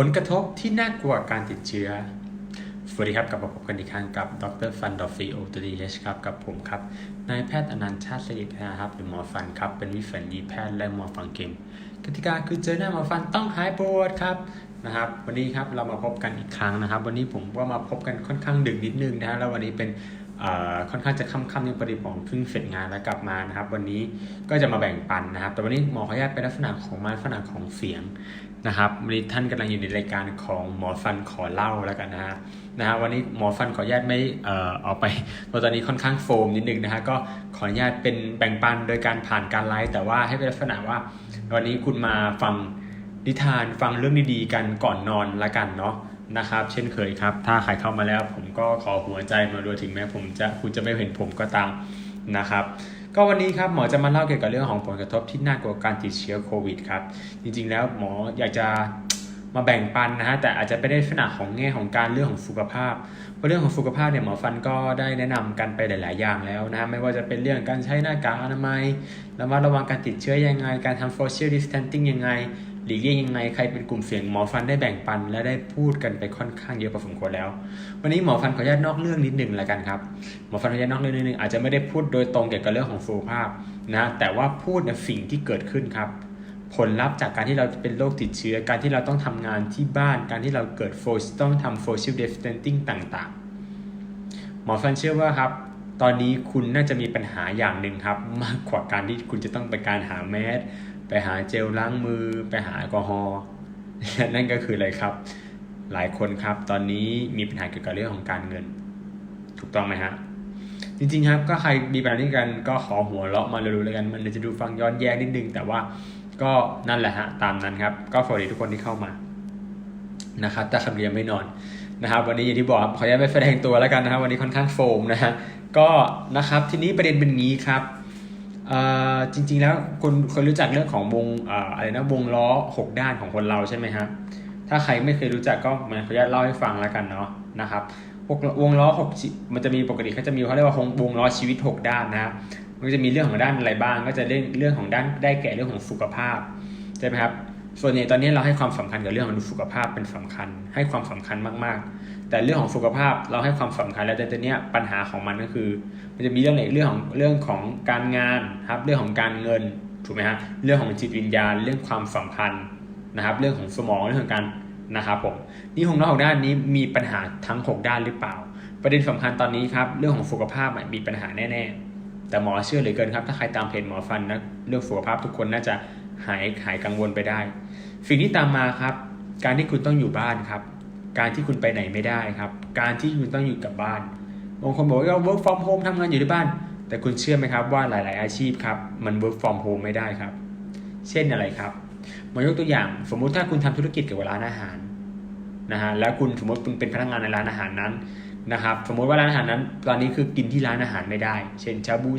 ผลกระทบที่น่ากลัวการติดเชื้อ สวัสดีครับกลับมาพบกันอีกครั้งกับดรฟันดอฟฟีโอตูดีเอชครับกับผมครับ นายแพทย์อนันต์ชาติสยิทนะครับหรือหมอฟันครับ เป็นวิสัญญีแพทย์และหมอฟังเกมกติกาคือเจอหน้าหมอฟันต้องหายปวดครับนะครับวันนี้ครับเรามาพบกันอีกครั้งนะครับ วันนี้ผมก็มาพบกันค่อนข้างดึกนิดนึงนะฮะแล้ววันนี้เป็นค่อนข้างจะค่ำๆในปริบทเพิ่งเสร็จงานแล้วกลับมานะครับ วันนี้ก็จะมาแบ่งปันนะครับ แต่วันนี้หมอขออนุญาตเป็นลักษณะของมาลักษณะของเสียง นะครับวันนี้ท่านกำลังอยู่ในรายการของหมอฟันขอเล่าแล้วกันนะฮะนะฮะวันนี้หมอฟันขออนุญาตไม่เอ่อออกไปเพราะตอนนี้ค่อนข้างโฟมนิดนึงนะฮะก็ขออนุญาตเป็นแบ่งปันโดยการผ่านการไลฟ์แต่ว่าให้เป็นลักษณะว่า วันนี้คุณมาฟังนิทานฟังเรื่องดีๆ กันก่อนนอนละกันเนาะนะครับ เช่นเคยครับ ถ้าใครเข้ามาแล้วผมก็ขอหัวใจมาด้วยถึงแม้ผมจะคุณจะไม่เห็นผมก็ตามนะครับ ก็วันนี้ครับหมอจะมาเล่าเกี่ยวกับเรื่องของผลกระทบที่น่ากลัวการติดเชื้อโควิดครับ จริงๆแล้วหมออยากจะมาแบ่งปันนะฮะแต่อาจจะไม่ได้ขนาดของแง่ของการเรื่องของสุขภาพเพราะเรื่องของสุขภาพเนี่ยหมอฟันก็ได้แนะนำกันไปหลาย ๆ อย่างแล้วนะฮะไม่ว่าจะเป็นเรื่องการใช้หน้ากากอนามัยระมัดระวังการติดเชื้อยังไง การทำ social distancing ยังไง หลีกเลี่ยงยังไงใครเป็นกลุ่มเสี่ยงหมอฟันได้แบ่งปัน และได้พูดกันไปค่อนข้างเยอะพอสมควรแล้ว วันนี้หมอฟันขออนุญาตนอกเรื่องนิดหนึ่งแล้วกันครับหมอฟันขออนุญาตนอกเรื่องนิดหนึ่งอาจจะไม่ได้พูดโดยตรงเกี่ยวกับเรื่องของสุขภาพนะแต่ว่าพูดในสิ่งที่เกิดขึ้นครับ ผลลัพธ์จากการที่เราเป็นโรคติดเชื้อ การที่เราต้องทำงานที่บ้าน การที่เราเกิดโฟสต้องทำ social distancing ต่างๆ หมอฟันเชื่อว่าครับตอนนี้คุณน่าจะมีปัญหาอย่างหนึ่งครับ มากกว่าการที่คุณจะต้องไปการหาแมส ไปหาเจลล้างมือ ไปหาแอลกอฮอล์นั่นก็คืออะไรครับ หลายคนครับ ตอนนี้มีปัญหาเกี่ยวกับเรื่องของการเงิน ถูกต้องไหมฮะจริงๆครับก็ใครมีปัญหานี้กันก็ขอหัวเราะมาเร็วๆเลยกันมันจะดูฟังย้อนแย้งนิดนึง แต่ว่าก็นั่นแหละฮะตามนั้นครับ ก็สวัสดีทุกคนที่เข้ามานะครับแต่คำเรียนไม่นอนนะครับ วันนี้อย่างที่บอกขออนุญาตไปแสดงตัวแล้วกันนะครับ วันนี้ค่อนข้างโฟมนะฮะก็นะครับทีนี้ประเด็นเป็นงี้ครับ จริงๆแล้วคุณเคยรู้จักเรื่องของวงอะไรนะวงล้อ 6 ด้านของคนเราใช่ไหมครับถ้าใครไม่เคยรู้จักก็มาขออนุญาตเล่าให้ฟังแล้วกันเนาะนะครับวงล้อ6มันจะมีปกติเขาจะมีเขาเรียกว่าวงล้อชีวิต 6 ด้านนะครับมันจะมีเรื่องของด้านอะไรบ้าง ก็จะเรื่องเรื่องของด้านได้แก่เรื่องของสุขภาพใช่ไหมครับส่วนใหญ่ตอนนี้เราให้ความสำคัญกับเรื่องของสุขภาพเป็นสำคัญ ให้ความสำคัญมากๆ แต่เรื่องของสุขภาพเราให้ความสำคัญแล้วแต่ตอนนี้ปัญหาของมันก็คือ มันจะมีเรื่องเรื่องของเรื่องของการงานครับเรื่องของการเงินถูกไหมฮะเรื่องของจิตวิญญาณเรื่องความสัมพันธ์นะครับ เรื่องของสมองเรื่องของการนะครับผมนี่หงนองหกด้านนี้มีปัญหาทั้ง 6 ด้านหรือเปล่า ประเด็นสำคัญตอนนี้ครับเรื่องของสุขภาพมีปัญหาแน่ ๆ แต่หมอเชื่อเหลือเกินครับ ถ้าใครตามเพจหมอฟันนะเรื่องสุขภาพทุกคนน่าจะหายหายกังวลไปได้สิ่งที่ตามมาครับ การที่คุณต้องอยู่บ้านครับ การที่คุณไปไหนไม่ได้ครับ การที่คุณต้องอยู่กับบ้าน บางคนบอกว่า work from home ทำงานอยู่ที่บ้าน แต่คุณเชื่อไหมครับว่าหลาย ๆ อาชีพครับ มัน work from home ไม่ได้ครับ เช่นอะไรครับมายกตัวอย่าง สมมุติถ้าคุณทำธุรกิจเกี่ยวกับร้านอาหารนะฮะ แล้วคุณสมมติคุณเป็นพนักงานในร้านอาหารนั้นนะครับ สมมติว่าร้านอาหารนั้น ตอนนี้คือกินที่ร้านอาหารไม่ได้ เช่นชาบู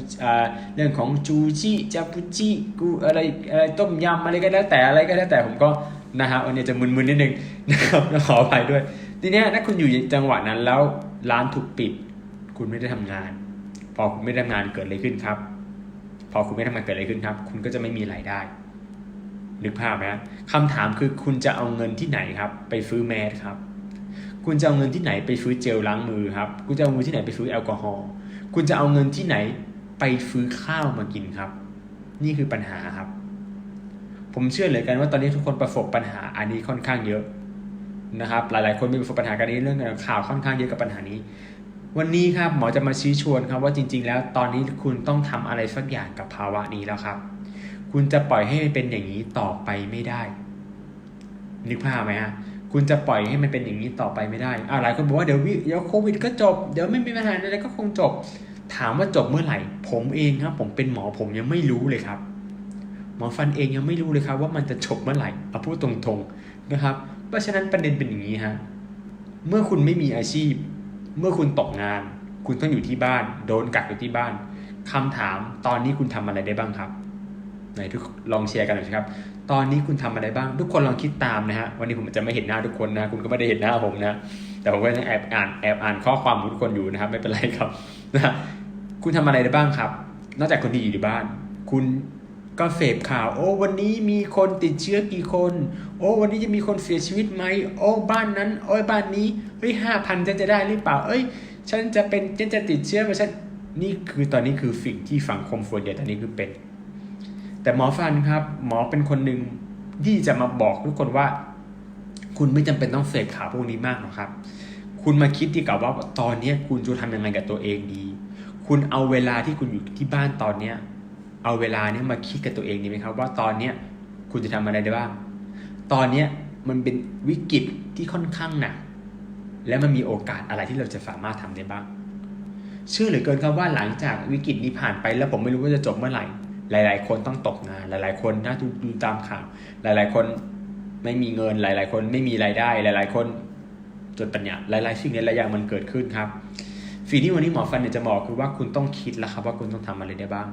เรื่องของจูชิจาบุจิกูอะไรอะไรต้มยำอะไรก็แล้วแต่อะไรก็แล้วแต่ผมก็ นะฮะวันนี้จะมึนๆนิดนึงนะครับขออภัยด้วย ทีนี้ถ้าคุณอยู่จังหวะนั้นแล้วร้านถูกปิด คุณไม่ได้ทำงาน พอคุณไม่ได้ทำงานเกิดอะไรขึ้นครับ พอคุณไม่ทำงานเกิดอะไรขึ้นครับ คุณก็จะไม่มีรายได้นึกภาพไหมคำถามคือคุณจะเอาเงินที่ไหนครับ ไปซื้อแมสครับ คุณจะเอาเงินที่ไหนไปซื้อเจลล้างมือครับ คุณจะเอาเงินที่ไหนไปซื้อแอลกอฮอล์คุณจะเอาเงินที่ไหนไปซื้อข้าวมากินครับ นี่คือปัญหาครับ ผมเชื่อเลยกันว่าตอนนี้ทุกคนประสบปัญหาอันนี้ค่อนข้างเยอะนะครับ หลายๆ คนมีประสบปัญหากันนี้เรื่องข่าวค่อนข้างเยอะกับปัญหานี้ วันนี้ครับหมอจะมาชี้ชวนครับว่าจริง ๆ แล้วตอนนี้คุณต้องทำอะไรสักอย่างกับภาวะนี้แล้วครับ คุณจะปล่อยให้มันเป็นอย่างนี้ต่อไปไม่ได้ นึกภาพไหมฮะคุณจะปล่อยให้มันเป็นอย่างนี้ต่อไปไม่ได้อ่าหลายคนบอกว่าเดี๋ยววิเดี๋ยวโควิดก็จบ เดี๋ยวไม่มีปัญหาอะไรก็คงจบ ถามว่าจบเมื่อไหร่ ผมเองครับ ผมเป็นหมอผมยังไม่รู้เลยครับ หมอฟันเองยังไม่รู้เลยครับว่ามันจะจบเมื่อไหร่เอาพูดตรงๆนะครับ เพราะฉะนั้นประเด็นเป็นอย่างนี้ฮะเมื่อคุณไม่มีอาชีพ เมื่อคุณตกงาน คุณต้องอยู่ที่บ้าน โดนกักอยู่ที่บ้านคำถามตอนนี้คุณทำอะไรได้บ้างครับไหนทุกลองแชร์กันหน่อยครับ ตอนนี้คุณทำอะไรบ้าง ทุกคนลองคิดตามนะฮะวันนี้ผมจะไม่เห็นหน้าทุกคนนะคุณก็ไม่ได้เห็นหน้าผมนะ แต่ผมก็ยังแอบอ่านแอบอ่านข้อความของทุกคนอยู่นะครับ ไม่เป็นไรครับนะคุณทำอะไรได้บ้างครับ นอกจากคนที่อยู่ที่บ้าน คุณ ก็เสพข่าว โอ้วันนี้มีคนติดเชื้อกี่คน โอ้วันนี้จะมีคนเสียชีวิตไหมโอ้บ้านนั้น โอ้ยบ้านนี้เฮ้ยห้าพันฉันจะได้หรือเปล่า เอ้ย ฉันจะเป็นฉันจะติดเชื้อไหมฉันนี่คือตอนนี้คือสิ่งที่สังคมส่วนใหญ่ตอนนี้คือเป็น แต่หมอฟันครับ หมอเป็นคนหนึ่งที่จะมาบอกทุกคนว่า คุณไม่จำเป็นต้องเสพข่าวพวกนี้มากหรอกครับ คุณมาคิดดีกว่าว่าตอนนี้คุณจะทำยังไงกับตัวเองดี คุณเอาเวลาที่คุณอยู่ที่บ้านตอนเนี้ย เอาเวลาเนี้ยมาคิดกับตัวเองดีไหมครับ ว่าตอนเนี้ยคุณจะทำอะไรได้บ้าง ตอนเนี้ยมันเป็นวิกฤตที่ค่อนข้างหนักและมันมีโอกาสอะไรที่เราจะสามารถทำได้บ้าง เชื่อเหลือเกินครับว่าหลังจากวิกฤตนี้ผ่านไป แล้วผมไม่รู้ว่าจะจบเมื่อไหร่ หลาย ๆ คนต้องตกงาน หลาย ๆ คนน่าดูตามข่าว หลาย ๆ คนไม่มีเงิน หลาย ๆ คนไม่มีรายได้ หลาย ๆ คนจนปัญญาหลาย ๆ สิ่งหลายอย่างมันเกิดขึ้นครับสิ่งที่วันนี้หมอฟันเนี่ยจะบอกคือว่าคุณต้องคิดแล้วครับว่าคุณต้องทำอะไรได้บ้าง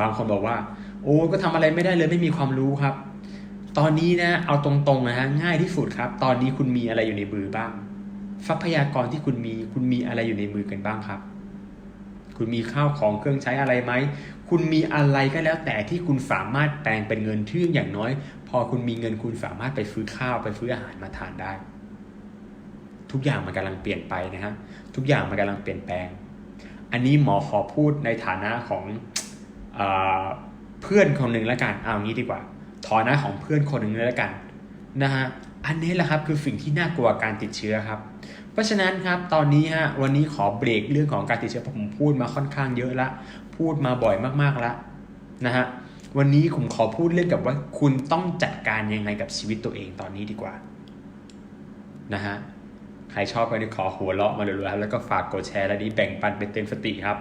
บางคนบอกว่า โอ้ก็ทำอะไรไม่ได้เลยไม่มีความรู้ครับ ตอนนี้นะเอาตรงๆนะฮะง่ายที่สุดครับ ตอนนี้คุณมีอะไรอยู่ในมือบ้าง ทรัพยากรที่คุณมีคุณมีอะไรอยู่ในมือกันบ้างครับ คุณมีข้าวของเครื่องใช้อะไรไหมคุณมีอะไรก็แล้วแต่ที่คุณสามารถแปลงเป็นเงินที่อย่างน้อย พอคุณมีเงินคุณสามารถไปซื้อข้าวไปซื้ออาหารมาทานได้ ทุกอย่างมันกำลังเปลี่ยนไปนะฮะทุกอย่างมันกำลังเปลี่ยนแปลง อันนี้หมอขอพูดในฐานะของ เพื่อนคนหนึ่งแล้วกันเอางี้ดีกว่าฐานะของเพื่อนคนหนึ่งแล้วกันนะฮะอันนี้แหละครับคือสิ่งที่น่ากลัวการติดเชื้อครับ เพราะฉะนั้นครับตอนนี้ฮะวันนี้ขอเบรกเรื่องของการติดเชื้อผมพูดมาค่อนข้างเยอะละ พูดมาบ่อยมากๆล้วนะฮะวันนี้ผมขอพูดเรื่องกับว่าคุณต้องจัดการยังไงกับชีวิตตัวเองตอนนี้ดีกว่านะฮะใครชอบก็นี่ขอหัวเราะมาเลยครับแล้วก็ฝากกดแชร์และนี้แบ่งปันเป็นเต็มสติครับ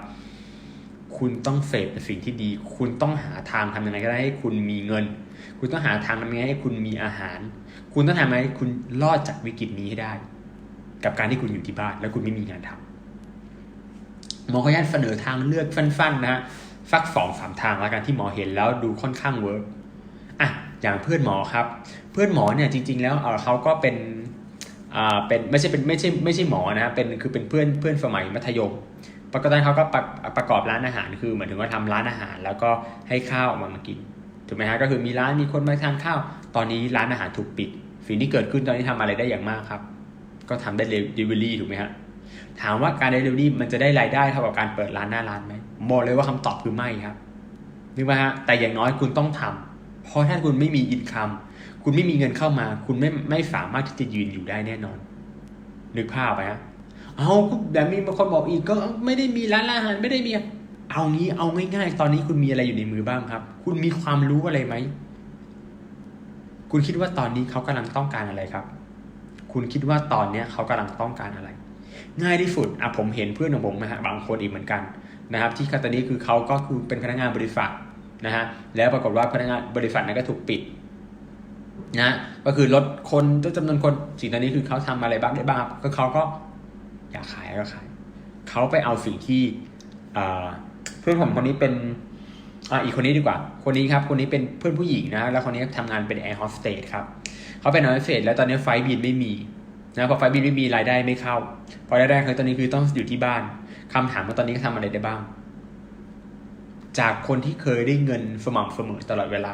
คุณต้องเสพเป็นสิ่งที่ดี คุณต้องหาทางทำยังไงก็ได้ให้คุณมีเงิน คุณต้องหาทางทำยังไงให้คุณมีอาหาร คุณต้องทำยังไงให้คุณรอดจากวิกฤตนี้ให้ได้ กับการที่คุณอยู่ที่บ้าน แล้วคุณไม่มีงานทำหมอขออนุญาตเสนอทางเลือกฟันๆนะฮะสักสองสามทางแล้วกันที่หมอเห็นแล้วดูค่อนข้างเวิร์กอะอย่างเพื่อนหมอครับ เพื่อนหมอเนี่ยจริง ๆ แล้วเเขาก็เป็นอ่าเป็นไม่ใช่เป็นไม่ใช่ไม่ใช่หมอนะเป็นคือเป็นเพื่อนเพื่อนสมัยมัธยม ปกติเขาก็ประประกอบร้านอาหารคือเหมือนถึงว่าทำร้านอาหาร แล้วก็ให้ข้าวออกมามากินถูกไหมฮะก็คือมีร้านมีคนมาทานข้าว ตอนนี้ร้านอาหารถูกปิดสิ่งที่เกิดขึ้นตอนนี้ทำอะไรได้อย่างมากครับ ก็ทำได้เดลิเวอรี่ถูกไหมฮะถามว่าการเดลิเวอรี่มันจะได้รายได้เท่ากับการเปิดร้านหน้าร้านไหมบอกเลยว่าคำตอบคือไม่ครับนึกไหมฮะแต่อย่างน้อยคุณต้องทำเพราะถ้าคุณไม่มีอินคัมคุณไม่มีเงินเข้ามา คุณไม่ไม่สามารถที่จะยืนอยู่ได้แน่นอนนึกภาพไปฮะ เอาแต่มีบางคนบอกอีกก็ไม่ได้มีร้านอาหารไม่ได้มี เอางี้เอาง่ายๆ ตอนนี้คุณมีอะไรอยู่ในมือบ้างครับ คุณมีความรู้อะไรไหม คุณคิดว่าตอนนี้เขากำลังต้องการอะไรครับ คุณคิดว่าตอนเนี้ยเขากำลังต้องการอะไร ง่ายที่สุดอะผมเห็นเพื่อนของผมนะฮะบางคนอีกเหมือนกันนะครับ ที่ตอนนี้คือเขาก็คือเป็นพนักงานบริษัทนะฮะแล้วปรากฏว่าพนักงานบริษัทนั้นก็ถูกปิดนะก็คือลดคนจำนวนคนสิ่งตอนนี้คือเขาทำอะไรบ้างได้บ้างก็เขาก็ อยากขายก็ขาย เขาไปเอาสิ่งที่เพื่อนผมคนนี้เป็นอ่าอีกคนนี้ดีกว่า คนนี้ครับ คนนี้เป็นเพื่อนผู้หญิงนะแล้วคนนี้ทำงานเป็นแอร์โฮสเตสครับ เขาเป็นแอร์โฮสเตสแล้วตอนนี้ไฟบินไม่มีนะพอไฟบินไม่มีรายได้ไม่เข้า พอรายได้คือตอนนี้คือต้องอยู่ที่บ้านคำถามว่าตอนนี้เขาทำอะไรได้บ้าง จากคนที่เคยได้เงินสม่ำเสมอตลอดเวลา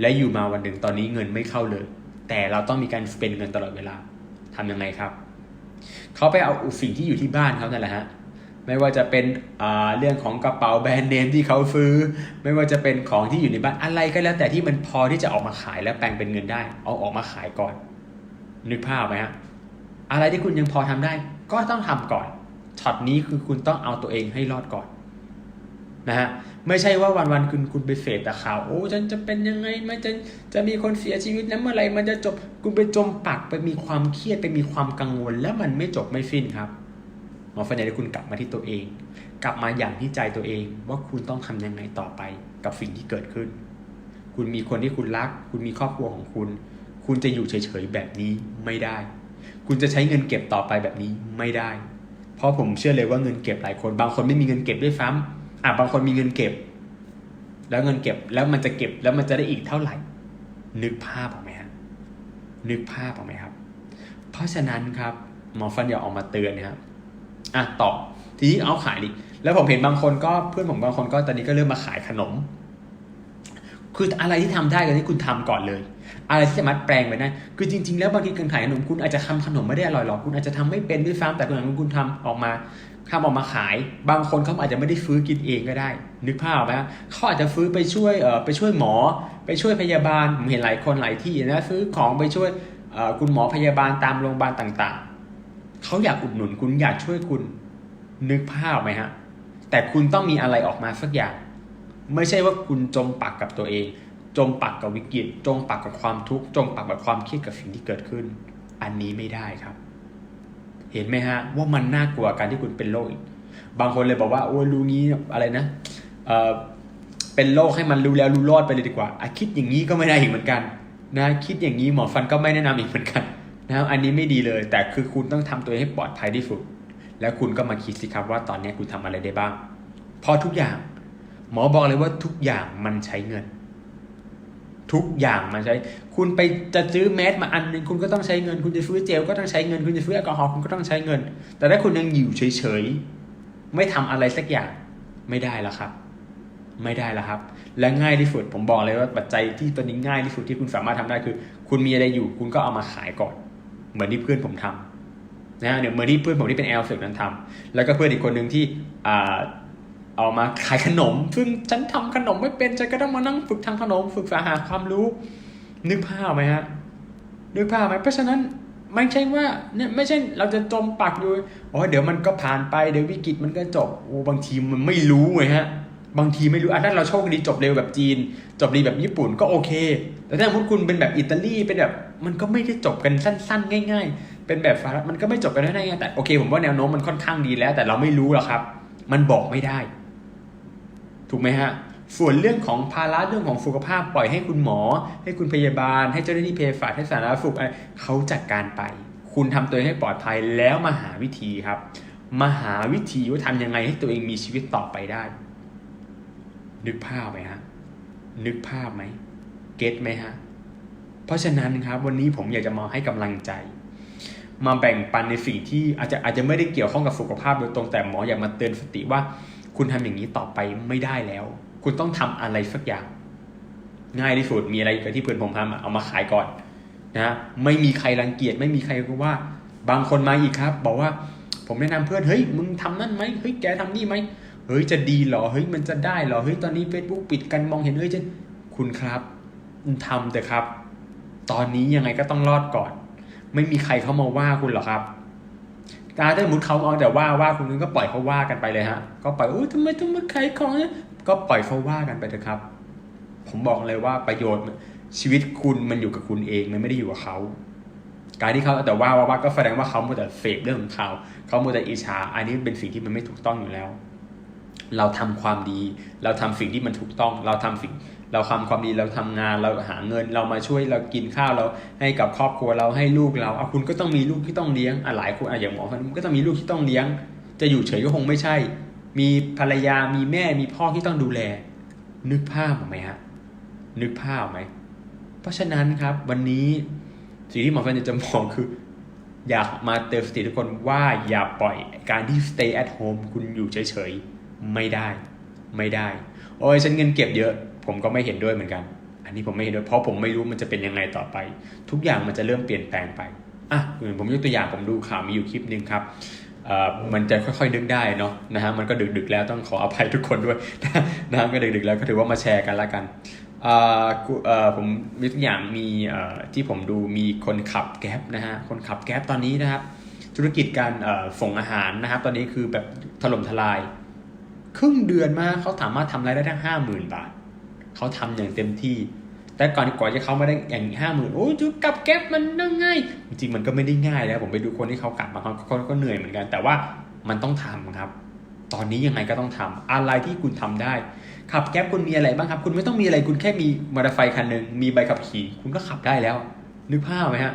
และอยู่มาวันหนึ่งตอนนี้เงินไม่เข้าเลย แต่เราต้องมีการเป็นเงินตลอดเวลาทำยังไงครับ เขาไปเอาสิ่งที่อยู่ที่บ้านเขานั่นแหละฮะไม่ว่าจะเป็นเรื่องของกระเป๋าแบรนด์เนมที่เขาซื้อ ไม่ว่าจะเป็นของที่อยู่ในบ้านอะไรก็แล้วแต่ที่มันพอที่จะออกมาขายแล้วแปลงเป็นเงินได้ เอาออกมาขายก่อน นึกภาพไหมฮะอะไรที่คุณยังพอทำได้ ก็ต้องทำก่อนช็อตนี้คือคุณต้องเอาตัวเองให้รอดก่อนนะฮะ ไม่ใช่ว่าวันวันคุณคุณไปเสพแต่ข่าวโอ้ฉันจะเป็นยังไงมันจะจะมีคนเสียชีวิตแล้วเมื่อไรมันจะจบคุณไปจมปักไปมีความเครียดไปมีความกังวล แล้วมันไม่จบไม่สิ้นครับหมอฟันอยากให้คุณกลับมาที่ตัวเอง กลับมาอย่างที่ใจตัวเอง ว่าคุณต้องทำยังไงต่อไปกับสิ่งที่เกิดขึ้น คุณมีคนที่คุณรัก คุณมีครอบครัวของคุณ คุณจะอยู่เฉยๆแบบนี้ไม่ได้ คุณจะใช้เงินเก็บต่อไปแบบนี้ไม่ได้ เพราะผมเชื่อเลยว่าเงินเก็บหลายคน บางคนไม่มีเงินเก็บด้วยซ้ำ อะบางคนมีเงินเก็บ แล้วเงินเก็บแล้วมันจะเก็บแล้วมันจะได้อีกเท่าไหร่ นึกภาพออกไหมครับนึกภาพออกไหมครับ เพราะฉะนั้นครับหมอฟันอยากออกมาเตือนนะครับอะต่อทีนี้เอาขายดิแล้วผมเห็นบางคนก็เพื่อนผมบางคนก็ตอนนี้ก็เริ่มมาขายขนม คืออะไรที่ทำได้ก็ที่คุณทำก่อนเลย อะไรที่สามารถแปลงไปได้ คือจริง ๆ แล้วบางทีการขายขนมคุณอาจจะทำขนมไม่ได้อร่อยหรอก คุณอาจจะทำไม่เป็นด้วยซ้ำแต่คุณคุณทำออกมาทำออกมาขาย บางคนเขาอาจจะไม่ได้ฟื้นกินเองก็ได้ นึกภาพไหมเขาอาจจะฟื้นไปช่วยเอ่อไปช่วยหมอ ไปช่วยพยาบาลผมเห็นหลายคนหลายที่นะซื้อของไปช่วยเอ่อคุณหมอพยาบาลตามโรงพยาบาลต่างๆ เขาอยากอุดหนุนคุณอยากช่วยคุณ นึกภาพไหมฮะ แต่คุณต้องมีอะไรออกมาสักอย่าง ไม่ใช่ว่าคุณจมปักกับตัวเอง จมปักกับวิกฤต จมปักกับความทุกข์ จมปักกับความเครียดกับสิ่งที่เกิดขึ้น อันนี้ไม่ได้ครับ เห็นไหมฮะ ว่ามันน่ากลัวการที่คุณเป็นโรคบางคนเลยบอกว่าโอ้ยรู้งี้อะไรนะเออเป็นโรคให้มันรู้แล้วรู้รอดไปเลยดีกว่าอคิดอย่างนี้ก็ไม่ได้อีกเหมือนกัน นะคิดอย่างนี้หมอฟันก็ไม่แนะนำอีกเหมือนกันนะครับอันนี้ไม่ดีเลย แต่คือคุณต้องทำตัวให้ปลอดภัยที่สุด แล้วคุณก็มาคิดสิครับว่าตอนนี้คุณทำอะไรได้บ้าง เพราะทุกอย่าง หมอบอกเลยว่าทุกอย่างมันใช้เงิน ทุกอย่างมันใช้ คุณไปจะซื้อแมสมาอันหนึงคุณก็ต้องใช้เงิน คุณจะซื้อเจลก็ต้องใช้เงิน คุณจะซื้อแอลกอฮอล์คุณก็ต้องใช้เงิน แต่ถ้าคุณยังอยู่เฉยๆ ไม่ทำอะไรสักอย่างไม่ได้แล้วครับ ไม่ได้แล้วครับ และง่ายที่สุดผมบอกเลยว่าปัจจัยที่ตัวนี้ง่ายที่สุดที่คุณสามารถทำได้คือ คุณมีอะไรอยู่ คุณก็เอามาขายก่อน เหมือนที่เพื่อนผมทำนะเนี่ยเหมือนที่เพื่อนผมที่เป็นแอลเฟกนั้นทำแล้วก็เพื่อนอีกคนหนึ่งที่อ่า เอามาขายขนม ซึ่งฉันทำขนมไม่เป็น ฉันก็ต้องมานั่งฝึกทำขนม ฝึกษาหาความรู้ นึกภาพไหมฮะ นึกภาพไหมเพราะฉะนั้นไม่ใช่ว่าเนี่ยไม่ใช่เราจะจมปักอยู่อ๋อเดี๋ยวมันก็ผ่านไปเดี๋ยววิกฤตมันก็จบโอ้บางทีมันไม่รู้ไงฮะ บางทีไม่รู้อะถ้าเราโชคดีจบเร็วแบบจีน จบดีแบบญี่ปุ่นก็โอเค แต่ถ้าสมมติคุณเป็นแบบอิตาลีเป็นแบบ มันก็ไม่ได้จบกันสั้น ๆ ง่าย ๆ เป็นแบบสหรัฐมันก็ไม่จบกันได้ง่ายๆแต่โอเคผมว่าแนวโน้มมันค่อนข้างดีแล้ว แต่เราไม่รู้หรอกครับ มันบอกไม่ได้ ถูกไหมฮะส่วนเรื่องของภาระเรื่องของสุขภาพปล่อยให้คุณหมอ ให้คุณพยาบาล ให้เจ้าหน้าที่เภสัชให้สาธารณสุขเขาจัดการไป คุณทำตัวเองให้ปลอดภัยแล้วมาหาวิธีครับ มาหาวิธีว่าทำยังไงให้ตัวเองมีชีวิตต่อไปได้ นึกภาพไหมฮะนึกภาพไหมเก็ตไหมฮะเพราะฉะนั้นครับวันนี้ผมอยากจะมาให้กำลังใจ มาแบ่งปันในสิ่งที่อาจจะอาจจะไม่ได้เกี่ยวข้องกับสุขภาพโดยตรงแต่หมออยากมาเตือนสติว่า คุณทำอย่างนี้ต่อไปไม่ได้แล้ว คุณต้องทำอะไรสักอย่าง ง่ายที่สุดมีอะไรกับที่เพื่อนผมทำเอามาขายก่อนนะไม่มีใครรังเกียจไม่มีใครก็ว่า บางคนมาอีกครับ บอกว่าผมแนะนำเพื่อนเฮ้ยมึงทำนั่นไหมเฮ้ยแกทำนี่ไหมเฮ้ยจะดีเหรอเฮ้ยมันจะได้เหรอเฮ้ยตอนนี้ Facebook ปิดกันมองเห็นเฮ้ยจะคุณครับทำแต่ครับ ตอนนี้ยังไงก็ต้องรอดก่อน ไม่มีใครเข้ามาว่าคุณหรอกครับ การถ้าสมมติเขาเอาแต่ว่าว่าคุณนึงก็ปล่อยเขาว่ากันไปเลยฮะ ก็ปล่อยโอ้ยทำไมต้องมาขายของเนี่ยก็ปล่อยเขาว่ากันไปเถอะครับ ผมบอกเลยว่าประโยชน์ชีวิตคุณมันอยู่กับคุณเองมันไม่ได้อยู่กับเขาการที่เขาแต่ว่าว่าว่าก็แสดงว่าเขาโมแต่เสพเรื่องของเขาเขาโมแต่อิจฉาอันนี้เป็นสิ่งที่มันไม่ถูกต้องอยู่แล้ว เราทำความดี เราทำสิ่งที่มันถูกต้อง เราทำสิ่ง เราทำความดีเราทำงานเราหาเงินเรามาช่วยเรากินข้าวเราให้กับครอบครัวเราให้ลูกเราอะคุณก็ต้องมีลูกที่ต้องเลี้ยงอะหลายคนอะอย่างหมอคนนี้ก็ต้องมีลูกที่ต้องเลี้ยง จะอยู่เฉยก็คงไม่ใช่ มีภรรยามีแม่มีพ่อที่ต้องดูแล นึกภาพออกไหมฮะนึกภาพไหมเพราะฉะนั้นครับวันนี้สิ่งที่หมอฟันจะมองคืออยากมาเตือนสติทุกคนว่าอย่าปล่อยการที่ stay at home คุณอยู่เฉยๆ ไม่ได้ ไม่ได้ โอ้ยฉันเงินเก็บเยอะ ผมก็ไม่เห็นด้วยเหมือนกัน อันนี้ผมไม่เห็นด้วยเพราะผมไม่รู้มันจะเป็นยังไงต่อไป ทุกอย่างมันจะเริ่มเปลี่ยนแปลงไปอะผมยกตัวอย่างผมดูข่าวมีอยู่คลิปหนึ่งครับมันจะค่อยๆนึกได้เนาะนะฮะมันก็ดึกๆแล้วต้องขออภัยทุกคนด้วยนะฮะก็ดึกๆแล้วก็ถือว่ามาแชร์กันละกันผมมีตัวอย่างมีที่ผมดูมีคนขับแก๊ปนะฮะคนขับแก๊ปตอนนี้นะครับ ธุรกิจการส่งอาหารนะครับ ตอนนี้คือแบบถล่มทลาย ครึ่งเดือนมาเขาสามารถทำรายได้ทั้งห้าหมื่นบาท เขาทำอย่างเต็มที่ แต่ก่อนก่อนจะเขามาได้อย่างห้าหมื่นโอ้ยจุกลับแก๊ปมันน่าง่าย จริงๆมันก็ไม่ได้ง่ายแล้วผมไปดูคนที่เขากลับมาเขาเขาก็เหนื่อยเหมือนกัน แต่ว่ามันต้องทำครับ ตอนนี้ยังไงก็ต้องทำอะไรที่คุณทำได้ ขับแก๊ปคุณมีอะไรบ้างครับ คุณไม่ต้องมีอะไรคุณแค่มีมอเตอร์ไซค์คันหนึ่งมีใบขับขี่คุณก็ขับได้แล้ว นึกภาพไหมฮะ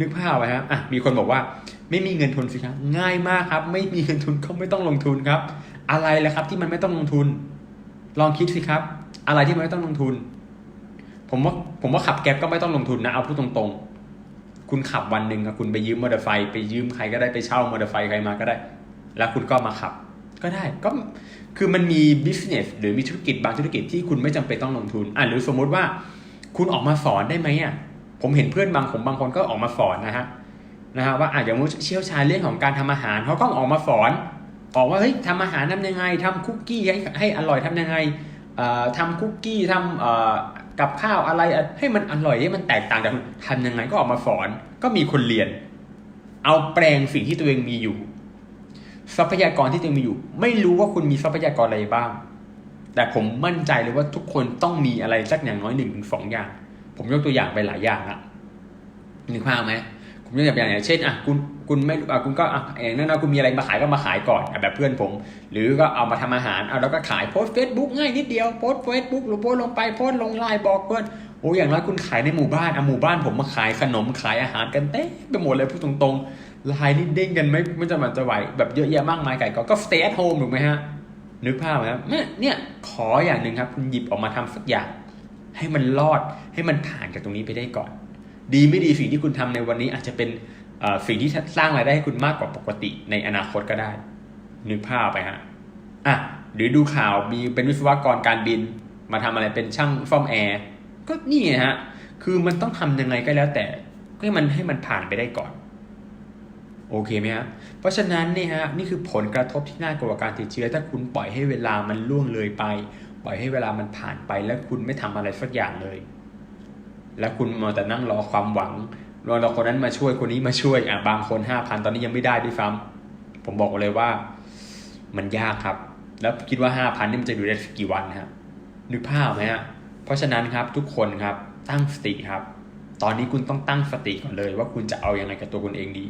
นึกภาพไหมฮะอะมีคนบอกว่าไม่มีเงินทุนสิครับง่ายมากครับ ไม่มีเงินทุนก็ไม่ต้องลงทุนครับ อะไรแหละครับที่มันไม่ต้องลงทุน ลองคิดสิครับ อะไรที่มันไม่ต้องลงทุน ผมว่าผมว่าขับแก๊ปก็ไม่ต้องลงทุนนะเอาพูดตรงๆ คุณขับวันหนึ่งอะคุณไปยืมมอเตอร์ไซค์ไปยืมใครก็ได้ไปเช่ามอเตอร์ไซค์ใครมาก็ได้ แล้วคุณก็มาขับ ก็ได้ก็คือมันมี business หรือมีธุรกิจบางธุรกิจที่คุณไม่จำเป็นต้องลงทุนอะหรือสมมุติว่า คุณออกมาสอนได้ไหมอะผมเห็นเพื่อนบางผมบางคนก็ออกมาสอนนะฮะนะฮะว่าอาจจะเชี่ยวชาญเรื่องของการทำอาหารเขาก็ออกมาสอนออกว่าเฮ้ยทำอาหารทำยังไงทำคุกกี้ให้ให้อร่อยทำยังไง ทำคุกกี้ทำกับข้าวอะไรให้มันอร่อยให้มันแตกต่างจากทำยังไงก็ออกมาสอน ก็มีคนเรียน เอาแปลงสิ่งที่ตัวเองมีอยู่ ทรัพยากรที่ตัวเองมีอยู่ ไม่รู้ว่าคุณมีทรัพยากรอะไรบ้าง แต่ผมมั่นใจเลยว่าทุกคนต้องมีอะไรสักอย่างน้อยหนึ่งถึงสองอย่าง ผมยกตัวอย่างไปหลายอย่างละนึกภาพไหมผมยกตัวอย่างอย่างเช่นอะคุณ คุณไม่อะคุณก็อะอย่างนั้นนะคุณมีอะไรมาขายก็มาขายก่อนแบบเพื่อนผม หรือก็เอามาทำอาหารเอาแล้วก็ขายโพสเฟซบุ๊กง่ายนิดเดียวโพสเฟซบุ๊กหรือโพสลงไปโพสลงไลน์บอกเพื่อนโอ้อย่างน้อยคุณขายในหมู่บ้านอะหมู่บ้านผมมาขายขนมขายอาหารกันเต้ไปหมดเลยพูดตรงๆไลน์นี่เด้งกันไม่ไม่จะมันจะไหวแบบเยอะแยะมากมายไก่ก็ก็ stay at home ถูกไหมฮะนึกภาพไหมครับเนี่ยขออย่างหนึ่งครับ คุณหยิบออกมาทำสักอย่างให้มันรอดให้มันผ่านจากตรงนี้ไปได้ก่อน ดีไม่ดีสิ่งที่คุณทำในวันนี้อาจจะเป็น สิ่งที่สร้างรายได้ให้คุณมากกว่าปกติในอนาคตก็ได้ นึกภาพไปฮะอะหรือดูข่าวมีเป็นวิศวกรการบิน มาทำอะไรเป็นช่างซ่อมแอร์ก็นี่ไงฮะ คือมันต้องทำยังไงก็แล้วแต่ให้มันให้มันผ่านไปได้ก่อน โอเคไหมฮะเพราะฉะนั้นนี่ฮะนี่คือผลกระทบที่น่ากลัวการติดเชื้อ ถ้าคุณปล่อยให้เวลามันล่วงเลยไป ปล่อยให้เวลามันผ่านไปแล้วคุณไม่ทำอะไรสักอย่างเลย แล้วคุณมาแต่นั่งรอความหวัง รอเราคนนั้นมาช่วยคนนี้มาช่วยอะบางคนห้าพันตอนนี้ยังไม่ได้ด้วยซ้ำผมบอกเลยว่ามันยากครับ แล้วคิดว่าห้าพันนี่มันจะอยู่ได้กี่วันครับนึกภาพไหมฮะเพราะฉะนั้นครับทุกคนครับตั้งสติครับ ตอนนี้คุณต้องตั้งสติก่อนเลย ว่าคุณจะเอาอยัางไงกับตัวคุณเองดี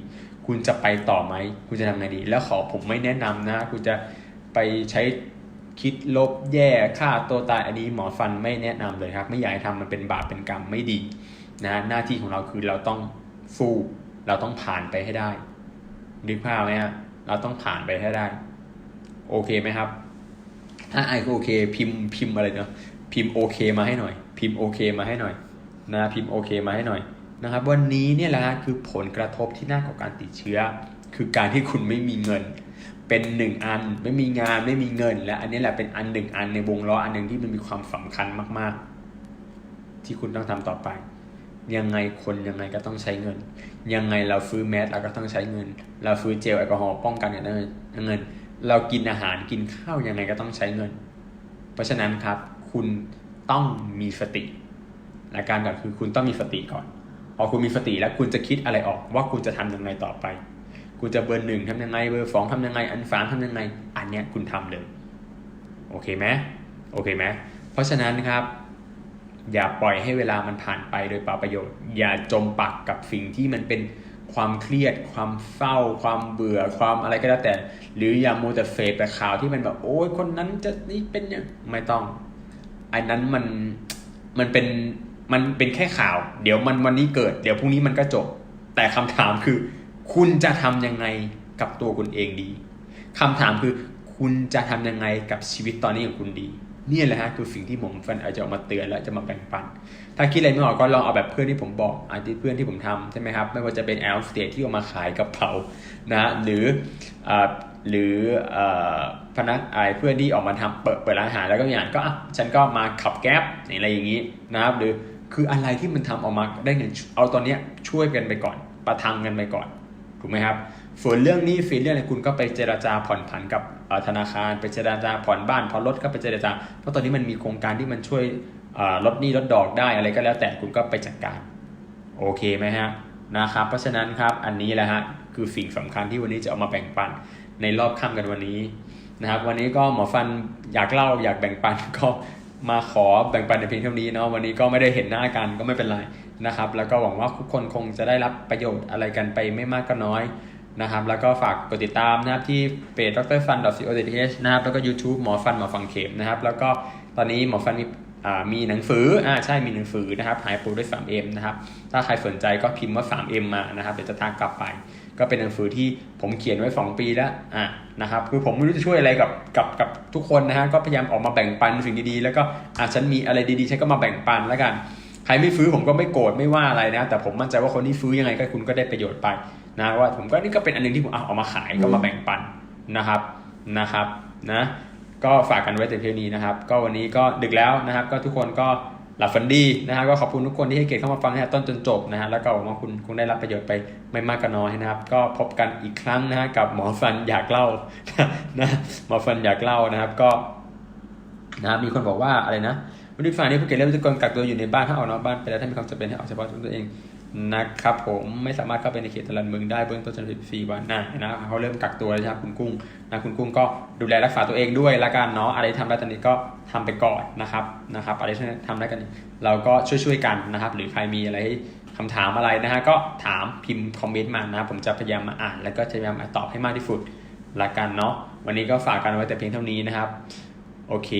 คุณจะไปต่อไหมคุณจะทำไงดี แล้วขอผมไม่แนะนำนะ คุณจะไปใช้คิดลบแย่ฆ่าตัวตายอันนี้หมอฟันไม่แนะนำเลยครับ ไม่อยากให้ทำมันเป็นบาปเป็นกรรมไม่ดี นะหน้าที่ของเราคือเราต้องสู้ เราต้องผ่านไปให้ได้นึกภาพไหมฮะเราต้องผ่านไปให้ได้ โอเคไหมครับ ถ้าไอโอเค พิมพ์พิมพ์อะไรเนาะพิมพ์โอเคมาให้หน่อย พิมพ์โอเคมาให้หน่อย นะพิมพ์โอเคมาให้หน่อยนะครับ วันนี้เนี่ยแหละคือผลกระทบที่น่ากว่าการติดเชื้อ คือการที่คุณไม่มีเงิน เป็นหนึ่งอันไม่มีงานไม่มีเงิน และอันนี้แหละเป็นอันหนึ่งอันในวงล้ออันหนึ่งที่มันมีความสำคัญมาก ๆ ที่คุณต้องทำต่อไป ยังไงคนยังไงก็ต้องใช้เงิน ยังไงเราซื้อแมสเราก็ต้องใช้เงิน เราซื้อเจลแอลกอฮอล์ป้องกันอย่างนั้นเงิน เรากินอาหารกินข้าวยังไงก็ต้องใช้เงิน เพราะฉะนั้นครับ คุณต้องมีสติและการก่อนคือคุณต้องมีสติก่อนพอคุณมีสติแล้วคุณจะคิดอะไรออกว่าคุณจะทำยังไงต่อไป คุณจะเบอร์หนึ่งทำยังไงเบอร์สองทำยังไง อันสามทำยังไง อันเนี้ยคุณทำเลย โอเคไหมโอเคไหมเพราะฉะนั้นครับ อย่าปล่อยให้เวลามันผ่านไปโดยเปล่าประโยชน์ อย่าจมปักกับสิ่งที่มันเป็นความเครียด ความเศร้า ความเบื่อ ความอะไรก็แล้วแต่ หรืออย่ามัวแต่เฟซแต่ข่าวที่มันแบบโอ้ยคนนั้นจะนี่เป็นอย่างไม่ต้องอันนั้นมันมันเป็นมันเป็นแค่ข่าว เดี๋ยวมันวันนี้เกิด เดี๋ยวพรุ่งนี้มันก็จบ แต่คำถามคือ คุณจะทำยังไงกับตัวคุณเองดีคำถามคือ คุณจะทำยังไงกับชีวิตตอนนี้ของคุณดี นี่แหละฮะคือสิ่งที่ผมฟันอาจจะออกมาเตือนแล้วจะมาแบ่งปัน ถ้าคิดอะไรไม่ออกก็ลองเอาแบบเพื่อนที่ผมบอกอาทิเพื่อนที่ผมทำใช่ไหมครับไม่ว่าจะเป็นแอลสเตทที่ออกมาขายกระเพรานะหรือหรือพนักไอเพื่อนที่ออกมาทำเปิดเปิดร้านอาหารแล้วก็อย่างก็อะฉันก็มาขับแก๊ปอะไรอย่างนี้นะครับหรือคืออะไรที่มันทำออกมาได้เงินเอาตอนนี้ช่วยกันไปก่อน ประทังกันไปก่อนถูกไหมครับ ส่วนเรื่องนี้ฟีเรื่องอะไรคุณก็ไปเจราจาผ่อนผันกับธนาคาร ไปเจราจาผ่อนบ้านผ่อนรถก็ไปเจราจา เพราะตอนนี้มันมีโครงการที่มันช่วยลดหนี้ลดดอกได้อะไรก็แล้วแต่คุณก็ไปจัดการ โอเคไหมฮะนะครับ เพราะฉะนั้นครับอันนี้แหละฮะคือสิ่งสำคัญที่วันนี้จะเอามาแบ่งปันในรอบค่ำกันวันนี้นะครับ วันนี้ก็หมอฟันอยากเล่าอยากแบ่งปันก็มาขอแบ่งปันในเพียงเท่านี้เนาะวันนี้ก็ไม่ได้เห็นหน้ากันก็ไม่เป็นไรนะครับ แล้วก็หวังว่าทุกคนคงจะได้รับประโยชน์อะไรกันไปไม่มากก็น้อย นะครับ แล้วก็ฝากกดติดตามนะครับที่เพจดรฟัน c o th นะครับ แล้วก็ YouTube หมอฟันหมอฟังเข็มนะครับ แล้วก็ตอนนี้หมอฟันมีมีหนังสืออ่าใช่มีหนังสือนะครับหายปูด้วย 3M นะครับ ถ้าใครสนใจก็พิมพ์ว่า 3M มานะครับ เดี๋ยวจะทางกลับไป ก็เป็นหนังสือที่ผมเขียนไว้ 2 ปีแล้วอะนะครับ คือผมไม่รู้จะช่วยอะไรกับกับกับทุกคนนะฮะ ก็พยายามออกมาแบ่งปันสิ่งดีๆ แล้วก็อะฉันมีอะไรดีๆ ฉันก็มาแบ่งปันแล้วกัน ใครไม่ฟื้นผมก็ไม่โกรธไม่ว่าอะไรนะ แต่ผมมั่นใจว่าคนที่ฟื้นยังไงก็คุณก็ได้ประโยชน์ไป นะว่าผมก็นี่ก็เป็นอันนึงที่ผมเอาออกมาขายก็มาแบ่งปันนะครับนะครับนะก็ฝากกันไว้แต่เพียงนี้นะครับ ก็วันนี้ก็ดึกแล้วนะครับ ก็ทุกคนก็หลับฝันดีนะครับก็ขอบคุณทุกคนที่ให้เกียรติเข้ามาฟังตั้งแต่ต้นจนจบนะฮะแล้วก็หวังว่าคุณคงได้รับประโยชน์ไปไม่มากก็น้อยนะครับ ก็พบกันอีกครั้งนะฮะกับหมอฟันอยากเล่านะหมอฟันอยากเล่านะครับก็นะครับมีคนบอกว่าอะไรนะวันนี้ฝ่ายนี้ภูเก็ตเริ่มทุกคนกักตัวอยู่ในบ้านถ้าออกนอกบ้านไปแล้วถ้ามีความจำเป็นให้ออกเฉพาะตัวเอง นะครับผมไม่สามารถเข้าไปในเขตตลาดเมืองได้เบื้องต้นจนถึงสี่วันนะนะเขาเริ่มกักตัวแล้วนะครับคุณกุ้งนะคุณกุ้งก็ดูแลรักษาตัวเองด้วยละกันเนาะอะไรที่ทำได้ตอนนี้ก็ทำไปก่อนนะครับนะครับอะไรที่ทำได้กัน เราก็ช่วยๆกันนะครับ หรือใครมีอะไรให้คำถามอะไรนะฮะก็ถามพิมพ์คอมเมนต์มานะผมจะพยายามมาอ่าน แล้วก็จะพยายามมาตอบให้มากที่สุดละกันเนาะวันนี้ก็ฝากกันไว้แต่เพียงเท่านี้นะครับ โอเค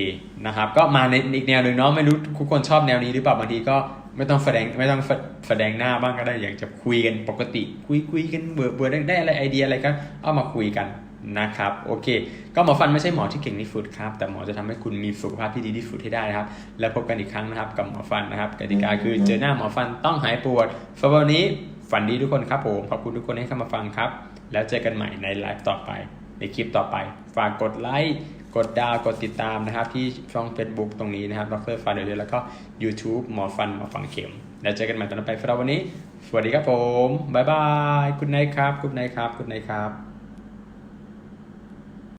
นะครับ ก็มาในอีกแนวหนึ่งเนาะไม่รู้ทุกคนชอบแนวนี้หรือเปล่าบางทีก็ไม่ต้องแสดงไม่ต้องแสดงหน้าบ้างก็ได้อยากจะคุยกันปกติ คุยคุยกันเบื่อเบื่อได้ได้อะไรไอเดียอะไรก็เอามาคุยกันนะครับโอเค ก็หมอฟันไม่ใช่หมอที่เก่งที่สุดครับ แต่หมอจะทำให้คุณมีสุขภาพที่ดีที่สุดให้ได้นะครับ แล้วพบกันอีกครั้งนะครับกับหมอฟันนะครับกติกาคือเจอหน้าหมอฟันต้องหายปวดสำหรับวันนี้ฝันดีทุกคนครับผมขอบคุณทุกคนที่เข้ามาฟังครับ แล้วเจอกันใหม่ในไลฟ์ต่อไป ในคลิปต่อไป ฝากกดไลค์ กดดาวกดติดตามนะครับที่ช่อง Facebook ตรงนี้นะครับดรฟันเดลแล้วก็ YouTube หมอฟันหมอฟังเข็ม แล้วเจอกันใหม่ตอนต่อไปสำหรับวันนี้ สวัสดีครับผม บ๊ายบายคุณนายครับคุณนายครับคุณนายครับ